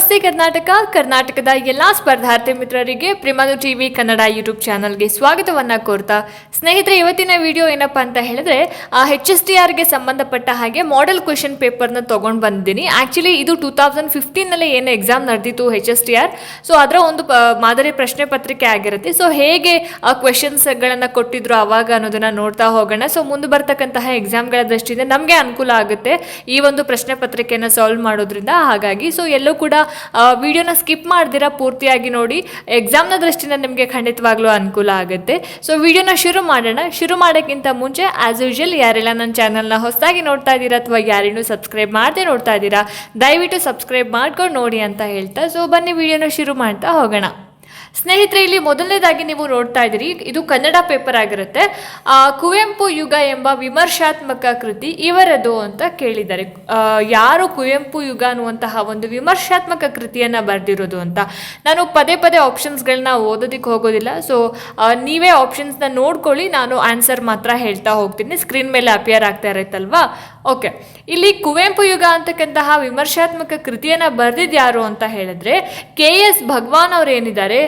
ನಮಸ್ತೆ ಕರ್ನಾಟಕ. ಕರ್ನಾಟಕದ ಎಲ್ಲಾ ಸ್ಪರ್ಧಾರ್ಥಿ ಮಿತ್ರರಿಗೆ ಪ್ರಿಮನು ಟಿವಿ ಕನ್ನಡ ಯೂಟ್ಯೂಬ್ ಚಾನಲ್ಗೆ ಸ್ವಾಗತವನ್ನ ಕೋರ್ತಾ ಸ್ನೇಹಿತರೆ, ಇವತ್ತಿನ ವಿಡಿಯೋ ಏನಪ್ಪ ಅಂತ ಹೇಳಿದ್ರೆ, ಆ ಹೆಚ್ ಎಸ್ ಟಿ ಆರ್ಗೆ ಸಂಬಂಧಪಟ್ಟ ಹಾಗೆ ಮಾಡೆಲ್ ಕ್ವೆಶನ್ ಪೇಪರ್ನ ತಗೊಂಡು ಬಂದಿದ್ದೀನಿ. ಆ್ಯಕ್ಚುಲಿ ಇದು ಟೂ ತೌಸಂಡ್ ಫಿಫ್ಟೀನಲ್ಲಿ ಏನು ಎಕ್ಸಾಮ್ ನಡೆದಿತ್ತು H S T R so ಅದರ ಒಂದು ಮಾದರಿ ಪ್ರಶ್ನೆ ಪತ್ರಿಕೆ ಆಗಿರುತ್ತೆ. ಸೊ ಹೇಗೆ ಆ ಕ್ವೆಶನ್ಸ್ಗಳನ್ನು ಕೊಟ್ಟಿದ್ರು ಅವಾಗ ಅನ್ನೋದನ್ನ ನೋಡ್ತಾ ಹೋಗೋಣ. ಸೊ ಮುಂದೆ ಬರ್ತಕ್ಕಂತಹ ಎಕ್ಸಾಮ್ಗಳ ದೃಷ್ಟಿಯಿಂದ ನಮಗೆ ಅನುಕೂಲ ಆಗುತ್ತೆ ಈ ಒಂದು ಪ್ರಶ್ನೆ ಪತ್ರಿಕೆಯನ್ನು ಸಾಲ್ವ್ ಮಾಡೋದ್ರಿಂದ. ಹಾಗಾಗಿ ಸೊ ಎಲ್ಲೂ ಕೂಡ ವಿಡಿಯೋನ ಸ್ಕಿಪ್ ಮಾಡ್ದಿರಾ ಪೂರ್ತಿಯಾಗಿ ನೋಡಿ. ಎಕ್ಸಾಮ್ನ ದೃಷ್ಟಿಯಿಂದ ನಿಮಗೆ ಖಂಡಿತವಾಗ್ಲೂ ಅನುಕೂಲ ಆಗುತ್ತೆ. ಸೊ ವಿಡಿಯೋನ ಶುರು ಮಾಡೋಣ. ಶುರು ಮಾಡೋಕ್ಕಿಂತ ಮುಂಚೆ ಆಸ್ ಯೂಶುವಲ್ ಯಾರೆಲ್ಲ ನನ್ನ ಚಾನಲ್ನ ಹೊಸದಾಗಿ ನೋಡ್ತಾ ಇದ್ದೀರಾ ಅಥವಾ ಯಾರಿನ್ನೂ ಸಬ್ಸ್ಕ್ರೈಬ್ ಮಾಡದೆ ನೋಡ್ತಾ ಇದ್ದೀರಾ, ದಯವಿಟ್ಟು ಸಬ್ಸ್ಕ್ರೈಬ್ ಮಾಡ್ಕೊಂಡು ನೋಡಿ ಅಂತ ಹೇಳ್ತಾ. ಸೊ ಬನ್ನಿ, ವಿಡಿಯೋನ ಶುರು ಮಾಡ್ತಾ ಹೋಗೋಣ. ಸ್ನೇಹಿತರೆ, ಇಲ್ಲಿ ಮೊದಲನೇದಾಗಿ ನೀವು ನೋಡ್ತಾ ಇದ್ದೀರಿ, ಇದು ಕನ್ನಡ ಪೇಪರ್ ಆಗಿರುತ್ತೆ. ಕುವೆಂಪು ಯುಗ ಎಂಬ ವಿಮರ್ಶಾತ್ಮಕ ಕೃತಿ ಇವರದು ಅಂತ ಕೇಳಿದ್ದಾರೆ. ಯಾರು ಕುವೆಂಪು ಯುಗ ಅನ್ನುವಂತಹ ಒಂದು ವಿಮರ್ಶಾತ್ಮಕ ಕೃತಿಯನ್ನು ಬರೆದಿರೋದು ಅಂತ. ನಾನು ಪದೇ ಪದೇ ಆಪ್ಷನ್ಸ್ಗಳನ್ನ ಓದೋದಕ್ಕೆ ಹೋಗೋದಿಲ್ಲ ಸೊ ನೀವೇ ಆಪ್ಷನ್ಸ್ನ ನೋಡ್ಕೊಳ್ಳಿ, ನಾನು ಆನ್ಸರ್ ಮಾತ್ರ ಹೇಳ್ತಾ ಹೋಗ್ತೀನಿ. ಸ್ಕ್ರೀನ್ ಮೇಲೆ ಅಪಿಯರ್ ಆಗ್ತಾ ಇರುತ್ತಲ್ವಾ? ಓಕೆ. ಇಲ್ಲಿ ಕುವೆಂಪು ಯುಗ ಅಂತಕ್ಕಂತಹ ವಿಮರ್ಶಾತ್ಮಕ ಕೃತಿಯನ್ನು ಬರೆದಿದ್ದು ಯಾರು ಅಂತ ಹೇಳಿದ್ರೆ ಕೆ ಎಸ್ ಭಗವಾನ್ ಅವರು ಏನಿದ್ದಾರೆ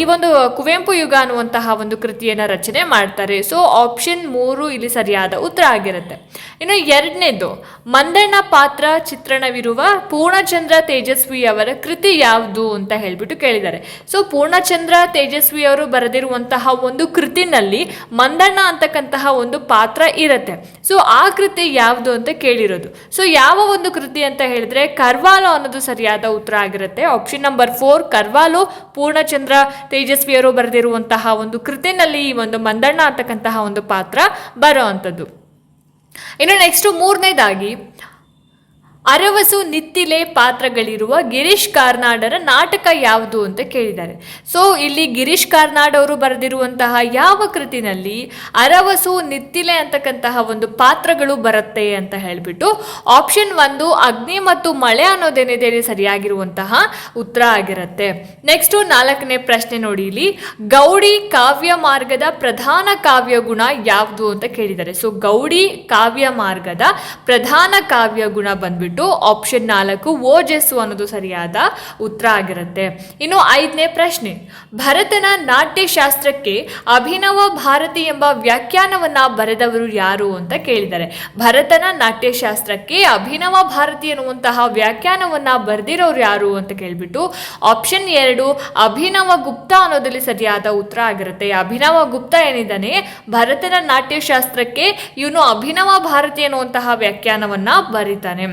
ಈ ಒಂದು ಕುವೆಂಪು ಯುಗ ಅನ್ನುವಂತಹ ಒಂದು ಕೃತಿಯನ್ನು ರಚನೆ ಮಾಡ್ತಾರೆ. ಸೊ ಆಪ್ಷನ್ ಮೂರು ಇಲ್ಲಿ ಸರಿಯಾದ ಉತ್ತರ ಆಗಿರುತ್ತೆ. ಇನ್ನು ಎರಡನೇದು, ಮಂದಣ್ಣ ಪಾತ್ರ ಚಿತ್ರಣವಿರುವ ಪೂರ್ಣಚಂದ್ರ ತೇಜಸ್ವಿ ಅವರ ಕೃತಿ ಯಾವುದು ಅಂತ ಹೇಳ್ಬಿಟ್ಟು ಕೇಳಿದ್ದಾರೆ. ಸೊ ಪೂರ್ಣಚಂದ್ರ ತೇಜಸ್ವಿ ಅವರು ಬರೆದಿರುವಂತಹ ಒಂದು ಕೃತಿನಲ್ಲಿ ಮಂದಣ್ಣ ಅಂತಕ್ಕಂತಹ ಒಂದು ಪಾತ್ರ ಇರುತ್ತೆ. ಸೊ ಆ ಕೃತಿ ಯಾವುದು ಅಂತ ಕೇಳಿರೋದು. ಸೊ ಯಾವ ಒಂದು ಕೃತಿ ಅಂತ ಹೇಳಿದ್ರೆ ಕರ್ವಾಲೋ ಅನ್ನೋದು ಸರಿಯಾದ ಉತ್ತರ ಆಗಿರುತ್ತೆ. Option number four Carvalho Poornachandra ತೇಜಸ್ವಿಯವರು ಬರೆದಿರುವಂತಹ ಒಂದು ಕೃತಿನಲ್ಲಿ ಈ ಒಂದು ಮಂದಣ್ಣ ಅಂತಕ್ಕಂತಹ ಒಂದು ಪಾತ್ರ ಬರೋ ಅಂಥದ್ದು ಇನ್ನು ನೆಕ್ಸ್ಟ್ ಮೂರನೇದಾಗಿ ಅರವಸು ನಿತ್ತಿಲೆ ಪಾತ್ರಗಳಿರುವ ಗಿರೀಶ್ ಕಾರ್ನಾಡರ ನಾಟಕ ಯಾವುದು ಅಂತ ಕೇಳಿದ್ದಾರೆ. ಸೊ ಇಲ್ಲಿ ಗಿರೀಶ್ ಕಾರ್ನಾಡ್ ಅವರು ಬರೆದಿರುವಂತಹ ಯಾವ ಕೃತಿನಲ್ಲಿ ಅರವಸು ನಿತ್ತಿಲೆ ಅಂತಕ್ಕಂತಹ ಒಂದು ಪಾತ್ರಗಳು ಬರುತ್ತೆ ಅಂತ ಹೇಳಿಬಿಟ್ಟು ಆಪ್ಷನ್ ಒಂದು ಅಗ್ನಿ ಮತ್ತು ಮಳೆ ಅನ್ನೋದೇನಿದೆ ಸರಿಯಾಗಿರುವಂತಹ ಉತ್ತರ ಆಗಿರುತ್ತೆ. ನೆಕ್ಸ್ಟು ನಾಲ್ಕನೇ ಪ್ರಶ್ನೆ ನೋಡಿ ಇಲ್ಲಿ. ಗೌಡಿ ಕಾವ್ಯ ಮಾರ್ಗದ ಪ್ರಧಾನ ಕಾವ್ಯ ಗುಣ ಯಾವುದು ಅಂತ ಕೇಳಿದ್ದಾರೆ. ಸೊ ಗೌಡಿ ಕಾವ್ಯ ಮಾರ್ಗದ ಪ್ರಧಾನ ಕಾವ್ಯ ಗುಣ ಬಂದ್ಬಿಟ್ಟು ಆಪ್ಷನ್ ನಾಲ್ಕು ಓಜಸ್ಸು ಅನ್ನೋದು ಸರಿಯಾದ ಉತ್ತರ ಆಗಿರುತ್ತೆ. ಇನ್ನು ಐದನೇ ಪ್ರಶ್ನೆ, ಭರತನ ನಾಟ್ಯಶಾಸ್ತ್ರಕ್ಕೆ ಅಭಿನವ ಭಾರತಿ ಎಂಬ ವ್ಯಾಖ್ಯಾನವನ್ನ ಬರೆದವರು ಯಾರು ಅಂತ ಕೇಳಿದ್ದಾರೆ ಭರತನ ನಾಟ್ಯಶಾಸ್ತ್ರಕ್ಕೆ ಅಭಿನವ ಭಾರತಿ ಎನ್ನುವಂತಹ ವ್ಯಾಖ್ಯಾನವನ್ನ ಬರೆದಿರೋರು ಯಾರು ಅಂತ ಕೇಳಿಬಿಟ್ಟು ಆಪ್ಷನ್ ಎರಡು, ಅಭಿನವ ಗುಪ್ತ ಅನ್ನೋದಲ್ಲಿ ಸರಿಯಾದ ಉತ್ತರ ಆಗಿರುತ್ತೆ. ಅಭಿನವ ಗುಪ್ತ ಏನಿದ್ದಾನೆ, ಭರತನ ನಾಟ್ಯಶಾಸ್ತ್ರಕ್ಕೆ ಇವನು ಅಭಿನವ ಭಾರತಿ ಅನ್ನುವಂತಹ ವ್ಯಾಖ್ಯಾನವನ್ನ ಬರೀತಾನೆ.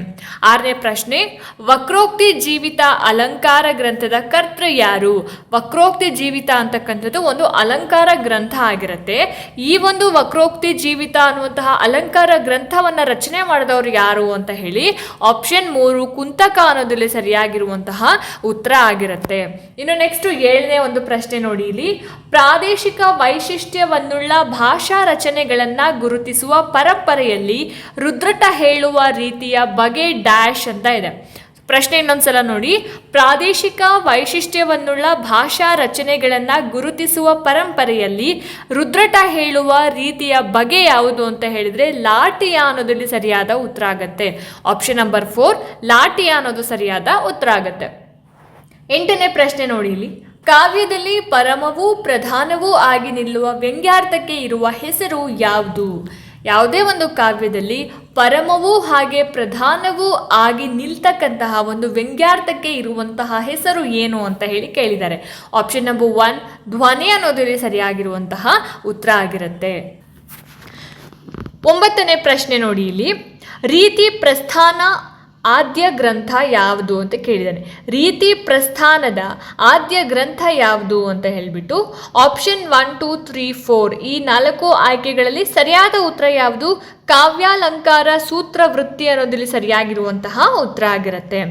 ಆರನೇ ಪ್ರಶ್ನೆ, ವಕ್ರೋಕ್ತಿ ಜೀವಿತ ಅಲಂಕಾರ ಗ್ರಂಥದ ಕರ್ತೃ ಯಾರು? ವಕ್ರೋಕ್ತಿ ಜೀವಿತ ಅಂತಕ್ಕಂಥದ್ದು ಒಂದು ಅಲಂಕಾರ ಗ್ರಂಥ ಆಗಿರುತ್ತೆ. ಈ ಒಂದು ವಕ್ರೋಕ್ತಿ ಜೀವಿತ ಅನ್ನುವಂತಹ ಅಲಂಕಾರ ಗ್ರಂಥವನ್ನ ರಚನೆ ಮಾಡಿದವರು ಯಾರು ಅಂತ ಹೇಳಿ ಆಪ್ಷನ್ ಮೂರು, ಕುಂತಕ ಅನ್ನೋದಲ್ಲಿ ಸರಿಯಾಗಿರುವಂತಹ ಉತ್ತರ ಆಗಿರುತ್ತೆ. ಇನ್ನು ನೆಕ್ಸ್ಟ್ ಏಳನೇ ಒಂದು ಪ್ರಶ್ನೆ ನೋಡಿ ಇಲ್ಲಿ. ಪ್ರಾದೇಶಿಕ ವೈಶಿಷ್ಟ್ಯವನ್ನುಳ್ಳ ಭಾಷಾ ರಚನೆಗಳನ್ನ ಗುರುತಿಸುವ ಪರಂಪರೆಯಲ್ಲಿ ರುದ್ರಟ ಹೇಳುವ ರೀತಿಯ ಬಗೆ ಡ್ಯಾಶ್ ಅಂತ ಇದೆ. ಪ್ರಶ್ನೆ ಇನ್ನೊಂದ್ಸಲ ನೋಡಿ. ಪ್ರಾದೇಶಿಕ ವೈಶಿಷ್ಟ್ಯವನ್ನುಳ್ಳ ಭಾಷಾ ರಚನೆಗಳನ್ನು ಗುರುತಿಸುವ ಪರಂಪರೆಯಲ್ಲಿ ರುದ್ರಟ ಹೇಳುವ ರೀತಿಯ ಬಗೆ ಯಾವುದು ಅಂತ ಹೇಳಿದ್ರೆ ಲಾಟಿಯ ಅನ್ನೋದಲ್ಲಿ ಸರಿಯಾದ ಉತ್ತರ ಆಗತ್ತೆ. ಆಪ್ಷನ್ ನಂಬರ್ ಫೋರ್ ಲಾಟಿಯ ಅನ್ನೋದು ಸರಿಯಾದ ಉತ್ತರ ಆಗತ್ತೆ. ಎಂಟನೇ ಪ್ರಶ್ನೆ ನೋಡಿ ಇಲ್ಲಿ. ಕಾವ್ಯದಲ್ಲಿ ಪರಮವೂ ಪ್ರಧಾನವೂ ಆಗಿ ನಿಲ್ಲುವ ವ್ಯಂಗ್ಯಾರ್ಥಕ್ಕೆ ಇರುವ ಹೆಸರು ಯಾವುದು? ಯಾವುದೇ ಒಂದು ಕಾವ್ಯದಲ್ಲಿ ಪರಮವೂ ಹಾಗೆ ಪ್ರಧಾನವೂ ಆಗಿ ನಿಲ್ತಕ್ಕಂತಹ ಒಂದು ವ್ಯಂಗ್ಯಾರ್ಥಕ್ಕೆ ಇರುವಂತಹ ಹೆಸರು ಏನು ಅಂತ ಹೇಳಿ ಕೇಳಿದ್ದಾರೆ. ಆಪ್ಷನ್ ನಂಬರ್ ಒನ್ ಧ್ವನಿ ಅನ್ನೋದರಲ್ಲಿ ಸರಿಯಾಗಿರುವಂತಹ ಉತ್ತರ ಆಗಿರುತ್ತೆ. ಒಂಬತ್ತನೇ ಪ್ರಶ್ನೆ ನೋಡಿ ಇಲ್ಲಿ. ರೀತಿ ಪ್ರಸ್ಥಾನ ಆದ್ಯ ಗ್ರಂಥ ಯಾವುದು ಅಂತ ಕೇಳಿದ್ದಾನೆ. ರೀತಿ ಪ್ರಸ್ಥಾನದ ಆದ್ಯ ಗ್ರಂಥ ಯಾವುದು ಅಂತ ಹೇಳಿಬಿಟ್ಟು option one two three four ಈ ನಾಲ್ಕು ಆಯ್ಕೆಗಳಲ್ಲಿ ಸರಿಯಾದ ಉತ್ತರ ಯಾವುದು? ಕಾವ್ಯಾಲಂಕಾರ ಸೂತ್ರ ವೃತ್ತಿ ಅನ್ನೋದಲ್ಲಿ ಸರಿಯಾಗಿರುವಂತಹ ಉತ್ತರ ಆಗಿರುತ್ತೆ.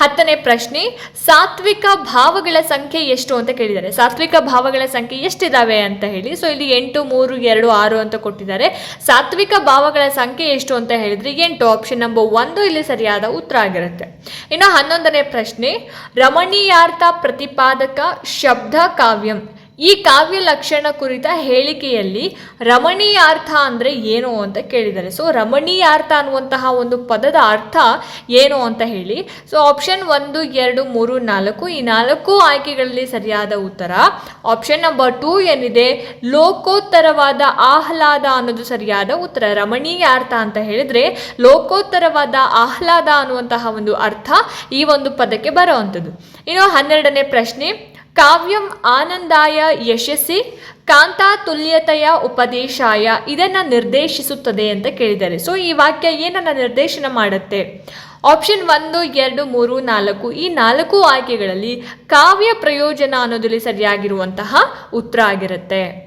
ಹತ್ತನೇ ಪ್ರಶ್ನೆ, ಸಾತ್ವಿಕ ಭಾವಗಳ ಸಂಖ್ಯೆ ಎಷ್ಟು ಅಂತ ಕೇಳಿದ್ದಾರೆ. ಸಾತ್ವಿಕ ಭಾವಗಳ ಸಂಖ್ಯೆ ಎಷ್ಟಿದಾವೆ ಅಂತ ಹೇಳಿ. ಸೊ ಇಲ್ಲಿ ಎಂಟು, ಮೂರು, ಎರಡು, ಆರು ಅಂತ ಕೊಟ್ಟಿದ್ದಾರೆ. ಸಾತ್ವಿಕ ಭಾವಗಳ ಸಂಖ್ಯೆ ಎಷ್ಟು ಅಂತ ಹೇಳಿದ್ರೆ ಎಂಟು. ಆಪ್ಷನ್ ನಂಬರ್ ಒಂದು ಇಲ್ಲಿ ಸರಿಯಾದ ಉತ್ತರ ಆಗಿರುತ್ತೆ. ಇನ್ನು ಹನ್ನೊಂದನೇ ಪ್ರಶ್ನೆ ರಮಣೀಯಾರ್ಥ ಪ್ರತಿಪಾದಕ ಶಬ್ದ ಕಾವ್ಯಂ. ಈ ಕಾವ್ಯ ಲಕ್ಷಣ ಕುರಿತ ಹೇಳಿಕೆಯಲ್ಲಿ ರಮಣೀಯಾರ್ಥ ಅಂದರೆ ಏನು ಅಂತ ಕೇಳಿದ್ದಾರೆ. ಸೊ ರಮಣೀಯಾರ್ಥ ಅನ್ನುವಂತಹ ಒಂದು ಪದದ ಅರ್ಥ ಏನು ಅಂತ ಹೇಳಿ. ಸೊ ಆಪ್ಷನ್ ಒಂದು, ಎರಡು, ಮೂರು, ನಾಲ್ಕು, ಈ ನಾಲ್ಕು ಆಯ್ಕೆಗಳಲ್ಲಿ ಸರಿಯಾದ ಉತ್ತರ. ಆಪ್ಷನ್ ನಂಬರ್ ಟೂ ಏನಿದೆ? ಲೋಕೋತ್ತರವಾದ ಆಹ್ಲಾದ ಅನ್ನೋದು ಸರಿಯಾದ ಉತ್ತರ. ರಮಣೀಯಾರ್ಥ ಅಂತ ಹೇಳಿದ್ರೆ ಲೋಕೋತ್ತರವಾದ ಆಹ್ಲಾದ ಅನ್ನುವಂತಹ ಒಂದು ಅರ್ಥ ಈ ಒಂದು ಪದಕ್ಕೆ ಬರುವಂಥದ್ದು. ಇನ್ನು ಹನ್ನೆರಡನೇ ಪ್ರಶ್ನೆ ಕಾವ್ಯಂ ಆನಂದಾಯ ಯಶಸ್ಸಿ ಕಾಂತಾ ತುಲ್ಯತೆಯ ಉಪದೇಶಾಯ ಇದನ್ನು ನಿರ್ದೇಶಿಸುತ್ತದೆ ಅಂತ ಕೇಳಿದ್ದಾರೆ. ಸೊ ಈ ವಾಕ್ಯ ಏನನ್ನ ನಿರ್ದೇಶನ ಮಾಡುತ್ತೆ? ಆಪ್ಷನ್ ಒಂದು, ಎರಡು, ಮೂರು, ನಾಲ್ಕು. ಈ ನಾಲ್ಕು ಆಯ್ಕೆಗಳಲ್ಲಿ ಕಾವ್ಯ ಪ್ರಯೋಜನ ಅನ್ನೋದಲ್ಲಿ ಸರಿಯಾಗಿರುವಂತಹ ಉತ್ತರ ಆಗಿರುತ್ತೆ.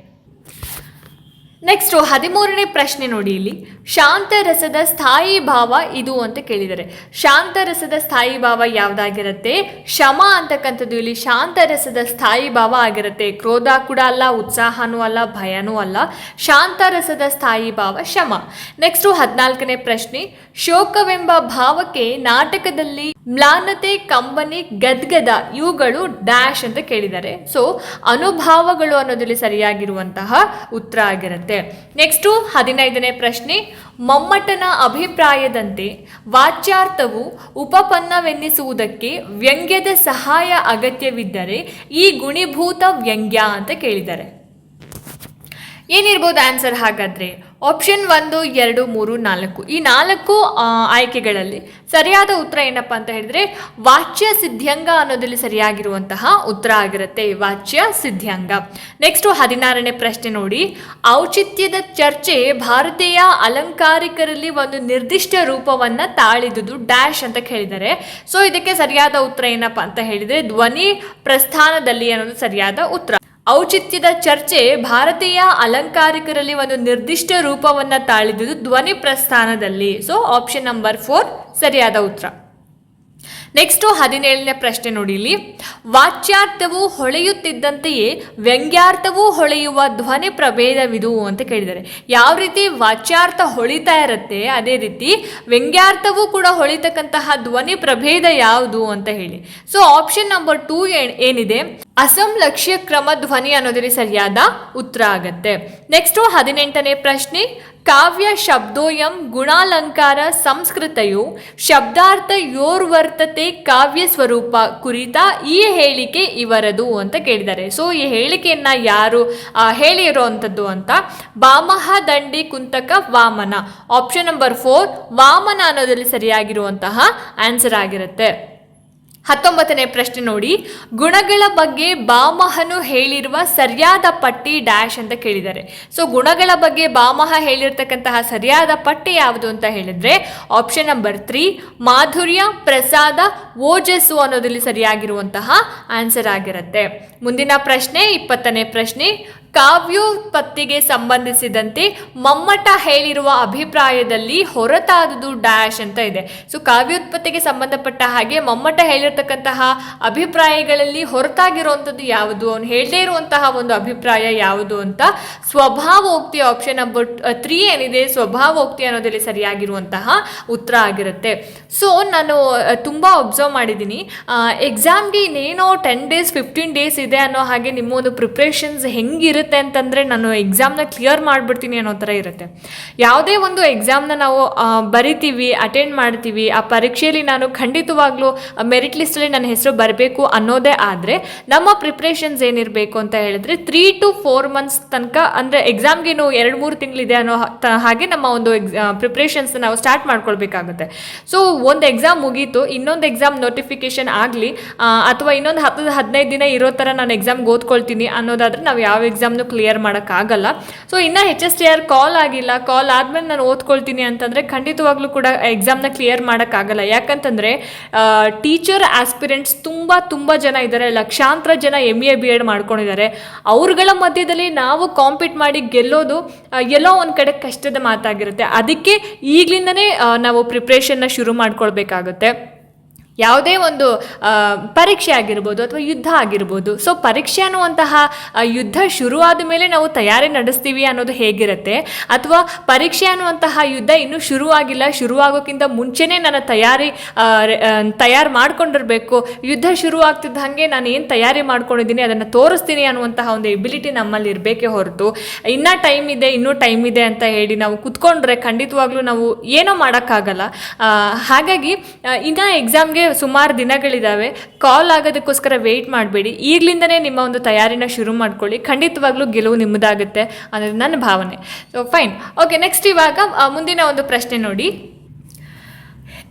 ನೆಕ್ಸ್ಟು ಹದಿಮೂರನೇ ಪ್ರಶ್ನೆ ನೋಡಿ ಇಲ್ಲಿ. ಶಾಂತರಸದ ಸ್ಥಾಯಿ ಭಾವ ಇದು ಅಂತ ಕೇಳಿದ್ದಾರೆ. ಶಾಂತರಸದ ಸ್ಥಾಯಿ ಭಾವ ಯಾವುದಾಗಿರುತ್ತೆ? ಶಮ ಅಂತಕ್ಕಂಥದ್ದು ಇಲ್ಲಿ ಶಾಂತರಸದ ಸ್ಥಾಯಿ ಭಾವ ಆಗಿರುತ್ತೆ. ಕ್ರೋಧ ಕೂಡ ಅಲ್ಲ, ಉತ್ಸಾಹನೂ ಅಲ್ಲ, ಭಯನೂ ಅಲ್ಲ. ಶಾಂತರಸದ ಸ್ಥಾಯಿ ಭಾವ ಶಮ. ನೆಕ್ಸ್ಟು ಹದಿನಾಲ್ಕನೇ ಪ್ರಶ್ನೆ. ಶೋಕವೆಂಬ ಭಾವಕ್ಕೆ ನಾಟಕದಲ್ಲಿ ಮ್ಲಾನತೆ, ಕಂಬನಿ, ಗದ್ಗದ ಇವುಗಳು ಡ್ಯಾಶ್ ಅಂತ ಕೇಳಿದ್ದಾರೆ. ಸೊ ಅನುಭಾವಗಳು ಅನ್ನೋದ್ರಲ್ಲಿ ಸರಿಯಾಗಿರುವಂತಹ ಉತ್ತರ ಆಗಿರುತ್ತೆ. ನೆಕ್ಸ್ಟು ಹದಿನೈದನೇ ಪ್ರಶ್ನೆ. ಮಮ್ಮಟನ ಅಭಿಪ್ರಾಯದಂತೆ ವಾಚ್ಯಾರ್ಥವು ಉಪಪನ್ನವೆನ್ನಿಸುವುದಕ್ಕೆ ವ್ಯಂಗ್ಯದ ಸಹಾಯ ಅಗತ್ಯವಿದ್ದರೆ ಈ ಗುಣಿಭೂತ ವ್ಯಂಗ್ಯ ಅಂತ ಕೇಳಿದ್ದಾರೆ. ಏನಿರ್ಬೋದು ಆನ್ಸರ್ ಹಾಗಾದ್ರೆ? ಆಪ್ಷನ್ ಒಂದು, ಎರಡು, ಮೂರು, ನಾಲ್ಕು. ಈ ನಾಲ್ಕು ಆಯ್ಕೆಗಳಲ್ಲಿ ಸರಿಯಾದ ಉತ್ತರ ಏನಪ್ಪ ಅಂತ ಹೇಳಿದ್ರೆ ವಾಚ್ಯ ಸಿದ್ಧಾಂಗ ಅನ್ನೋದಲ್ಲಿ ಸರಿಯಾಗಿರುವಂತಹ ಉತ್ತರ ಆಗಿರುತ್ತೆ ವಾಚ್ಯ ಸಿದ್ಧಾಂಗ. ನೆಕ್ಸ್ಟು ಹದಿನಾರನೇ ಪ್ರಶ್ನೆ ನೋಡಿ. ಔಚಿತ್ಯದ ಚರ್ಚೆ ಭಾರತೀಯ ಅಲಂಕಾರಿಕರಲ್ಲಿ ಒಂದು ನಿರ್ದಿಷ್ಟ ರೂಪವನ್ನ ತಾಳಿದುದು, ಡ್ಯಾಶ್ ಅಂತ ಕೇಳಿದ್ದಾರೆ. ಸೊ ಇದಕ್ಕೆ ಸರಿಯಾದ ಉತ್ತರ ಏನಪ್ಪ ಅಂತ ಹೇಳಿದ್ರೆ ಧ್ವನಿ ಪ್ರಸ್ಥಾನದಲ್ಲಿ ಅನ್ನೋದು ಸರಿಯಾದ ಉತ್ತರ. ಔಚಿತ್ಯದ ಚರ್ಚೆ ಭಾರತೀಯ ಅಲಂಕಾರಿಕರಲ್ಲಿ ಒಂದು ನಿರ್ದಿಷ್ಟ ರೂಪವನ್ನು ತಾಳಿದುದು ಧ್ವನಿ ಪ್ರಸ್ಥಾನದಲ್ಲಿ. ಸೊ ಆಪ್ಷನ್ ನಂಬರ್ ಫೋರ್ ಸರಿಯಾದ ಉತ್ತರ. ನೆಕ್ಸ್ಟು ಹದಿನೇಳನೇ ಪ್ರಶ್ನೆ ನೋಡಿ ಇಲ್ಲಿ ವಾಚ್ಯಾರ್ಥವು ಹೊಳೆಯುತ್ತಿದ್ದಂತೆಯೇ ವ್ಯಂಗ್ಯಾರ್ಥವೂ ಹೊಳೆಯುವ ಧ್ವನಿ ಪ್ರಭೇದವಿದು ಅಂತ ಕೇಳಿದ್ದಾರೆ. ಯಾವ ರೀತಿ ವಾಚ್ಯಾರ್ಥ ಹೊಳಿತಾ ಇರುತ್ತೆ, ಅದೇ ರೀತಿ ವ್ಯಂಗ್ಯಾರ್ಥವೂ ಕೂಡ ಹೊಳಿತಕ್ಕಂತಹ ಧ್ವನಿ ಪ್ರಭೇದ ಯಾವುದು ಅಂತ ಹೇಳಿ. ಸೊ ಆಪ್ಷನ್ ನಂಬರ್ ಟೂ ಏನಿದೆ? ಅಸಂ ಲಕ್ಷ್ಯ ಕ್ರಮ ಧ್ವನಿ ಅನ್ನೋದ್ರಲ್ಲಿ ಸರಿಯಾದ ಉತ್ತರ ಆಗತ್ತೆ. ನೆಕ್ಸ್ಟು ಹದಿನೆಂಟನೇ ಪ್ರಶ್ನೆ. ಕಾವ್ಯ ಶಬ್ದೋಯಂ ಗುಣಾಲಂಕಾರ ಸಂಸ್ಕೃತಯು ಶಬ್ದಾರ್ಥ ಯೋರ್ವರ್ತತೆ ಕಾವ್ಯ ಸ್ವರೂಪ ಕುರಿತ ಈ ಹೇಳಿಕೆ ಇವರದು ಅಂತ ಕೇಳಿದ್ದಾರೆ. ಸೊ ಈ ಹೇಳಿಕೆಯನ್ನ ಯಾರು ಹೇಳಿರುವಂಥದ್ದು ಅಂತ Bhamaha Dandi Kuntaka Vamana. Option number four Vamana ಅನ್ನೋದ್ರಲ್ಲಿ ಸರಿಯಾಗಿರುವಂತಹ ಆನ್ಸರ್ ಆಗಿರುತ್ತೆ. ಹತ್ತೊಂಬತ್ತನೇ ಪ್ರಶ್ನೆ ನೋಡಿ. ಗುಣಗಳ ಬಗ್ಗೆ ಬಾಮಹನು ಹೇಳಿರುವ ಸರಿಯಾದ ಪಟ್ಟಿ ಡ್ಯಾಶ್ ಅಂತ ಕೇಳಿದ್ದಾರೆ. ಸೊ ಗುಣಗಳ ಬಗ್ಗೆ ಬಾಮಹ ಹೇಳಿರ್ತಕ್ಕಂತಹ ಸರಿಯಾದ ಪಟ್ಟಿ ಯಾವುದು ಅಂತ ಹೇಳಿದ್ರೆ ಆಪ್ಷನ್ ನಂಬರ್ ತ್ರೀ ಮಾಧುರ್ಯ, ಪ್ರಸಾದ, ಓಜಸ್ಸು ಅನ್ನೋದ್ರಲ್ಲಿ ಸರಿಯಾಗಿರುವಂತಹ ಆನ್ಸರ್ ಆಗಿರುತ್ತೆ. ಮುಂದಿನ ಪ್ರಶ್ನೆ, ಇಪ್ಪತ್ತನೇ ಪ್ರಶ್ನೆ ಕಾವ್ಯೋತ್ಪತ್ತಿಗೆ ಸಂಬಂಧಿಸಿದಂತೆ ಮಮ್ಮಟ ಹೇಳಿರುವ ಅಭಿಪ್ರಾಯದಲ್ಲಿ ಹೊರತಾದುದು ಡ್ಯಾಶ್ ಅಂತ ಇದೆ. ಸೊ ಕಾವ್ಯೋತ್ಪತ್ತಿಗೆ ಸಂಬಂಧಪಟ್ಟ ಹಾಗೆ ಮಮ್ಮಟ ಹೇಳಿರ್ತಕ್ಕಂತಹ ಅಭಿಪ್ರಾಯಗಳಲ್ಲಿ ಹೊರತಾಗಿರುವಂಥದ್ದು ಯಾವುದು? ಅವನು ಹೇಳದೇ ಇರುವಂತಹ ಒಂದು ಅಭಿಪ್ರಾಯ ಯಾವುದು ಅಂತ ಸ್ವಭಾವೋಕ್ತಿ ಆಪ್ಷನ್ ನಂಬರ್ ತ್ರೀ ಏನಿದೆ? ಸ್ವಭಾವೋಕ್ತಿ ಅನ್ನೋದ್ರಲ್ಲಿ ಸರಿಯಾಗಿರುವಂತಹ ಉತ್ತರ ಆಗಿರುತ್ತೆ. ಸೊ ನಾನು ತುಂಬ ಒಬ್ಸರ್ವ್ ಮಾಡಿದ್ದೀನಿ. ಎಕ್ಸಾಮ್ಗೆ ಇನ್ನೇನೋ ಟೆನ್ ಡೇಸ್ ಫಿಫ್ಟೀನ್ ಡೇಸ್ ಇದೆ ಅನ್ನೋ ಹಾಗೆ ನಿಮ್ಮ ಒಂದು ಪ್ರಿಪ್ರೇಷನ್ಸ್ ಹೆಂಗಿರುತ್ತೆ ಅಂತಂದರೆ ನಾನು ಎಕ್ಸಾಮ್ನ ಕ್ಲಿಯರ್ ಮಾಡಿಬಿಡ್ತೀನಿ ಅನ್ನೋ ಥರ ಇರುತ್ತೆ. ಯಾವುದೇ ಒಂದು ಎಕ್ಸಾಮ್ನ ನಾವು ಬರಿತೀವಿ ಅಟೆಂಡ್ ಮಾಡ್ತೀವಿ, ಆ ಪರೀಕ್ಷೆಯಲ್ಲಿ ನಾನು ಖಂಡಿತವಾಗ್ಲೂ ಮೆರಿಟ್ ಲಿಸ್ಟಲ್ಲಿ ನನ್ನ ಹೆಸರು ಬರಬೇಕು ಅನ್ನೋದೇ ಆದರೆ, ನಮ್ಮ ಪ್ರಿಪ್ರೇಷನ್ಸ್ ಏನಿರಬೇಕು ಅಂತ ಹೇಳಿದ್ರೆ ತ್ರೀ ಟು ಫೋರ್ ಮಂತ್ಸ್ ತನಕ, ಅಂದರೆ ಎಕ್ಸಾಮ್ಗೆ ಇನ್ನು ಎರಡು, ಮೂರು ತಿಂಗಳಿದೆ ಅನ್ನೋ ಹಾಗೆ ನಮ್ಮ ಒಂದು ಪ್ರಿಪ್ರೇಷನ್ಸ್ ನಾವು ಸ್ಟಾರ್ಟ್ ಮಾಡ್ಕೊಳ್ಬೇಕಾಗುತ್ತೆ. ಸೊ ಒಂದು ಎಕ್ಸಾಮ್ ಮುಗೀತು, ಇನ್ನೊಂದು ಎಕ್ಸಾಮ್ ನೋಟಿಫಿಕೇಶನ್ ಆಗಲಿ ಅಥವಾ ಇನ್ನೊಂದು ಹತ್ತು ಹದಿನೈದು ದಿನ ಇರೋ ಥರ ನಾನು ಎಕ್ಸಾಮ್ಗೆ ಓದ್ಕೊಳ್ತೀನಿ ಅನ್ನೋದಾದ್ರೆ ನಾವು ಯಾವ ಎಕ್ಸಾಮ್ನು ಕ್ಲಿಯರ್ ಮಾಡೋಕ್ಕಾಗಲ್ಲ. ಸೊ ಇನ್ನೂ H S T R call ಆಗಿಲ್ಲ. ಕಾಲ್ ಆದಮೇಲೆ ನಾನು ಓದ್ಕೊಳ್ತೀನಿ ಅಂತಂದರೆ ಖಂಡಿತವಾಗ್ಲೂ ಕೂಡ ಎಕ್ಸಾಮ್ನ ಕ್ಲಿಯರ್ ಮಾಡೋಕ್ಕಾಗಲ್ಲ. ಯಾಕಂತಂದರೆ ಟೀಚರ್ ಆಸ್ಪಿರೆಂಟ್ಸ್ ತುಂಬ ತುಂಬ ಜನ ಇದ್ದಾರೆ. ಲಕ್ಷಾಂತರ ಜನ ಎಂ ಎ ಬಿ ಎಡ್ ಮಾಡ್ಕೊಂಡಿದ್ದಾರೆ. ಅವ್ರುಗಳ ಮಧ್ಯದಲ್ಲಿ ನಾವು ಕಾಂಪೀಟ್ ಮಾಡಿ ಗೆಲ್ಲೋದು ಎಲ್ಲೋ ಒಂದು ಕಡೆ ಕಷ್ಟದ ಮಾತಾಗಿರುತ್ತೆ. ಅದಕ್ಕೆ ಈಗಲಿಂದನೇ ನಾವು ಪ್ರಿಪ್ರೇಷನ್ನ ಶುರು ಮಾಡ್ಕೊಳ್ಬೇಕಾಗುತ್ತೆ. ಯಾವುದೇ ಒಂದು ಪರೀಕ್ಷೆ ಆಗಿರ್ಬೋದು ಅಥವಾ ಯುದ್ಧ ಆಗಿರ್ಬೋದು. ಸೊ ಪರೀಕ್ಷೆ ಅನ್ನುವಂತಹ ಯುದ್ಧ ಶುರುವಾದ ಮೇಲೆ ನಾವು ತಯಾರಿ ನಡೆಸ್ತೀವಿ ಅನ್ನೋದು ಹೇಗಿರುತ್ತೆ? ಅಥವಾ ಪರೀಕ್ಷೆ ಅನ್ನುವಂತಹ ಯುದ್ಧ ಇನ್ನೂ ಶುರುವಾಗಿಲ್ಲ, ಶುರುವಾಗೋಕ್ಕಿಂತ ಮುಂಚೆನೇ ನನ್ನ ತಯಾರಿ ತಯಾರು ಮಾಡ್ಕೊಂಡಿರಬೇಕು. ಯುದ್ಧ ಶುರುವಾಗ್ತಿದ್ದ ಹಾಗೆ ನಾನು ಏನು ತಯಾರಿ ಮಾಡ್ಕೊಂಡಿದ್ದೀನಿ, ಅದನ್ನು ತೋರಿಸ್ತೀನಿ ಅನ್ನುವಂತಹ ಒಂದು ಎಬಿಲಿಟಿ ನಮ್ಮಲ್ಲಿ ಇರಬೇಕೇ ಹೊರತು. ಇನ್ನೂ ಟೈಮ್ ಇದೆ, ಇನ್ನೂ ಟೈಮ್ ಇದೆ ಅಂತ ಹೇಳಿ ನಾವು ಕುತ್ಕೊಂಡ್ರೆ ಖಂಡಿತವಾಗ್ಲೂ ನಾವು ಏನೋ ಮಾಡೋಕ್ಕಾಗಲ್ಲ. ಹಾಗಾಗಿ ಇನ್ನೂ ಎಕ್ಸಾಮ್ಗೆ ಸುಮಾರು ದಿನಗಳಿದ್ದಾವೆ ಕಾಲ್ ಆಗೋದಕ್ಕೋಸ್ಕರ ವೆಯ್ಟ್ ಮಾಡಬೇಡಿ. ಈಗಲಿಂದನೇ ನಿಮ್ಮ ಒಂದು ತಯಾರಿನ ಶುರು ಮಾಡ್ಕೊಳ್ಳಿ. ಖಂಡಿತವಾಗ್ಲೂ ಗೆಲುವು ನಿಮ್ಮದಾಗುತ್ತೆ ಅನ್ನೋದು ನನ್ನ ಭಾವನೆ. ಸೊ ಫೈನ್ ಓಕೆ ನೆಕ್ಸ್ಟ್ ಇವಾಗ ಮುಂದಿನ ಒಂದು ಪ್ರಶ್ನೆ ನೋಡಿ.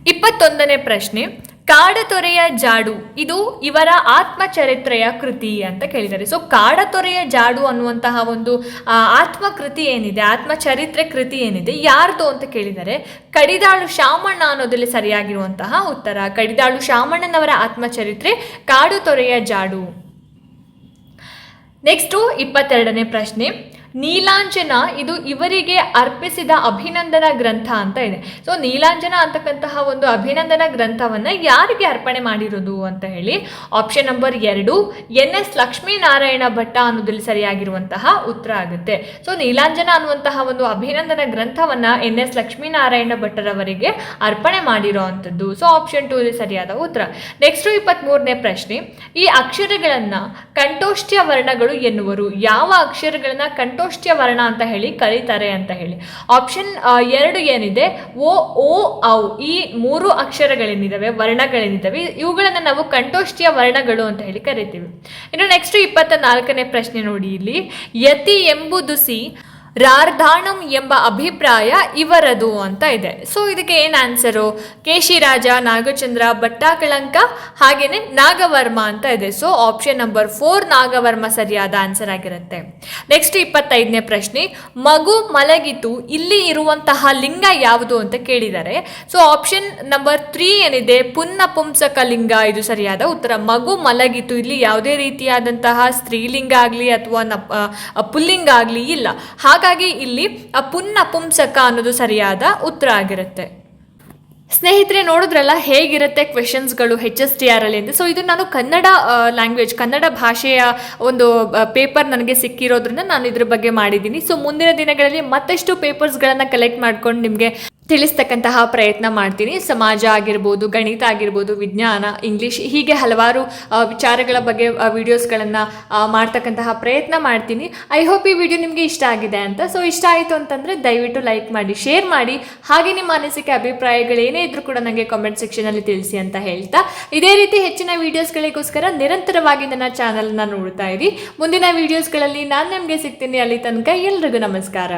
ಇಪ್ಪತ್ತೊಂದನೇ ಪ್ರಶ್ನೆ. ಕಾಡತೊರೆಯ ಜಾಡು. ಇದು ಇವರ ಆತ್ಮಚರಿತ್ರೆಯ ಕೃತಿ ಅಂತ ಕೇಳಿದ್ದಾರೆ. ಸೊ ಕಾಡತೊರೆಯ ಜಾಡು ಅನ್ನುವಂತಹ ಒಂದು ಆತ್ಮಕೃತಿ ಏನಿದೆ, ಆತ್ಮಚರಿತ್ರೆ ಕೃತಿ ಏನಿದೆ, ಯಾರ್ದು ಅಂತ ಕೇಳಿದರೆ, ಕಡಿದಾಳು ಶಾಮಣ್ಣ ಅನ್ನೋದ್ರಲ್ಲಿ ಸರಿಯಾಗಿರುವಂತಹ ಉತ್ತರ. ಕಡಿದಾಳು ಶಾಮಣ್ಣನವರ ಆತ್ಮಚರಿತ್ರೆ ಕಾಡು ತೊರೆಯ ಜಾಡು. ನೆಕ್ಸ್ಟು ಇಪ್ಪತ್ತೆರಡನೇ ಪ್ರಶ್ನೆ. ನೀಲಾಂಜನ, ಇದು ಇವರಿಗೆ ಅರ್ಪಿಸಿದ ಅಭಿನಂದನಾ ಗ್ರಂಥ ಅಂತ ಇದೆ. ಸೊ ನೀಲಾಂಜನ ಅಂತಕ್ಕಂತಹ ಒಂದು ಅಭಿನಂದನಾ ಗ್ರಂಥವನ್ನು ಯಾರಿಗೆ ಅರ್ಪಣೆ ಮಾಡಿರೋದು ಅಂತ ಹೇಳಿ ಆಪ್ಷನ್ ನಂಬರ್ ಎರಡು, ಎನ್ ಎಸ್ ಲಕ್ಷ್ಮೀನಾರಾಯಣ ಭಟ್ಟ ಅನ್ನೋದ್ರಲ್ಲಿ ಸರಿಯಾಗಿರುವಂತಹ ಉತ್ತರ ಆಗುತ್ತೆ. ಸೊ ನೀಲಾಂಜನ ಅನ್ನುವಂತಹ ಒಂದು ಅಭಿನಂದನ ಗ್ರಂಥವನ್ನ ಎನ್ ಎಸ್ ಲಕ್ಷ್ಮೀನಾರಾಯಣ ಭಟ್ಟರವರಿಗೆ ಅರ್ಪಣೆ ಮಾಡಿರೋ ಅಂಥದ್ದು ಸೊ ಆಪ್ಷನ್ ಟೂ ಸರಿಯಾದ ಉತ್ತರ. ನೆಕ್ಸ್ಟ್ ಇಪ್ಪತ್ತ್ಮೂರನೇ ಪ್ರಶ್ನೆ, ಈ ಅಕ್ಷರಗಳನ್ನು ಕಂಠೋಷ್ಠ್ಯ ವರ್ಣಗಳು ಎನ್ನುವರು. ಯಾವ ಅಕ್ಷರಗಳನ್ನ ಕಂಠೋಷ್ಟ್ಯ ವರ್ಣ ಅಂತ ಹೇಳಿ ಕರೀತಾರೆ ಅಂತ ಹೇಳಿ. ಆಪ್ಷನ್ ಎರಡು ಏನಿದೆ? ಓ ಓ, ಔ, ಈ ಮೂರು ಅಕ್ಷರಗಳೇನಿದ್ದಾವೆ ವರ್ಣಗಳೇನಿದ್ದಾವೆ ಇವುಗಳನ್ನು ನಾವು ಕಂಠೋಷ್ಟ್ಯ ವರ್ಣಗಳು ಅಂತ ಹೇಳಿ ಕರಿತೀವಿ. ಇನ್ನು ನೆಕ್ಸ್ಟ್ ಇಪ್ಪತ್ತ ನಾಲ್ಕನೇ ಪ್ರಶ್ನೆ ನೋಡಿ ಇಲ್ಲಿ. ಯತಿ ಎಂಬುದು ಸಿ ರಾರ್ಧಾಣಂ ಎಂಬ ಅಭಿಪ್ರಾಯ ಇವರದು ಅಂತ ಇದೆ. ಸೊ ಇದಕ್ಕೆ ಏನು ಆನ್ಸರು ಕೇಶಿರಾಜ ನಾಗಚಂದ್ರ, ಭಟ್ಟಾಕಳಂಕ, ಹಾಗೇನೆ ನಾಗವರ್ಮ ಅಂತ ಇದೆ. So option number four Nagavarma ಸರಿಯಾದ ಆನ್ಸರ್ ಆಗಿರುತ್ತೆ. ನೆಕ್ಸ್ಟ್ ಇಪ್ಪತ್ತೈದನೇ ಪ್ರಶ್ನೆ, ಮಗು ಮಲಗಿತು, ಇಲ್ಲಿ ಇರುವಂತಹ ಲಿಂಗ ಯಾವುದು ಅಂತ ಕೇಳಿದ್ದಾರೆ ಸೊ ಆಪ್ಷನ್ ನಂಬರ್ ತ್ರೀ ಏನಿದೆ, ಪುನ್ನ ಪುಂಸಕ ಲಿಂಗ, ಇದು ಸರಿಯಾದ ಉತ್ತರ. ಮಗು ಮಲಗಿತು, ಇಲ್ಲಿ ಯಾವುದೇ ರೀತಿಯಾದಂತಹ ಸ್ತ್ರೀಲಿಂಗ ಆಗಲಿ ಅಥವಾ ಪುಲ್ಲಿಂಗ ಆಗಲಿ ಇಲ್ಲ. ಹಾಗಾಗಿ ಇಲ್ಲಿ ಆ ಪುನ್ನ ಪುಂಸಕ ಅನ್ನೋದು ಸರಿಯಾದ ಉತ್ತರ ಆಗಿರುತ್ತೆ. ಸ್ನೇಹಿತರೆ, ನೋಡಿದ್ರಲ್ಲ ಹೇಗಿರುತ್ತೆ ಕ್ವೆಶನ್ಸ್ಗಳು ಹೆಚ್ ಎಸ್ ಟಿ ಆರ್ ಅಲ್ಲಿ ಅಂತ. ಸೊ ಇದು ನಾನು ಕನ್ನಡ ಲ್ಯಾಂಗ್ವೇಜ್ ಕನ್ನಡ ಭಾಷೆಯ ಒಂದು ಪೇಪರ್ ನನಗೆ ಸಿಕ್ಕಿರೋದ್ರಿಂದ ನಾನು ಇದ್ರ ಬಗ್ಗೆ ಮಾಡಿದ್ದೀನಿ. ಸೊ ಮುಂದಿನ ದಿನಗಳಲ್ಲಿ ಮತ್ತಷ್ಟು ಪೇಪರ್ಸ್ಗಳನ್ನು ಕಲೆಕ್ಟ್ ಮಾಡ್ಕೊಂಡು ನಿಮಗೆ ತಿಳಿಸ್ತಕ್ಕಂತಹ ಪ್ರಯತ್ನ ಮಾಡ್ತೀನಿ. ಸಮಾಜ ಆಗಿರ್ಬೋದು, ಗಣಿತ ಆಗಿರ್ಬೋದು, ವಿಜ್ಞಾನ, ಇಂಗ್ಲೀಷ್ ಹೀಗೆ ಹಲವಾರು ವಿಚಾರಗಳ ಬಗ್ಗೆ ವಿಡಿಯೋಸ್ಗಳನ್ನು ಮಾಡ್ತಕ್ಕಂತಹ ಪ್ರಯತ್ನ ಮಾಡ್ತೀನಿ. ಐ ಹೋಪ್ ಈ ವಿಡಿಯೋ ನಿಮಗೆ ಇಷ್ಟ ಆಗಿದೆ ಅಂತ. ಸೊ ಇಷ್ಟ ಆಯಿತು ಅಂತಂದರೆ ದಯವಿಟ್ಟು ಲೈಕ್ ಮಾಡಿ ಶೇರ್ ಮಾಡಿ. ಹಾಗೆ ನಿಮ್ಮ ಅನಿಸಿಕೆ, ಅಭಿಪ್ರಾಯಗಳು ಏನೇ ಇದ್ರೂ ಕೂಡ ನನಗೆ ಕಾಮೆಂಟ್ ಸೆಕ್ಷನಲ್ಲಿ ತಿಳಿಸಿ ಅಂತ ಹೇಳ್ತಾ. ಇದೇ ರೀತಿ ಹೆಚ್ಚಿನ ವೀಡಿಯೋಸ್ಗಳಿಗೋಸ್ಕರ ನಿರಂತರವಾಗಿ ನನ್ನ ಚಾನಲ್ನ ನೋಡ್ತಾ ಇರಿ. ಮುಂದಿನ ವಿಡಿಯೋಸ್ಗಳಲ್ಲಿ ನಾನು ನಿಮಗೆ ಸಿಗ್ತೀನಿ ಅಲ್ಲಿ ತನಕ ಎಲ್ರಿಗೂ ನಮಸ್ಕಾರ.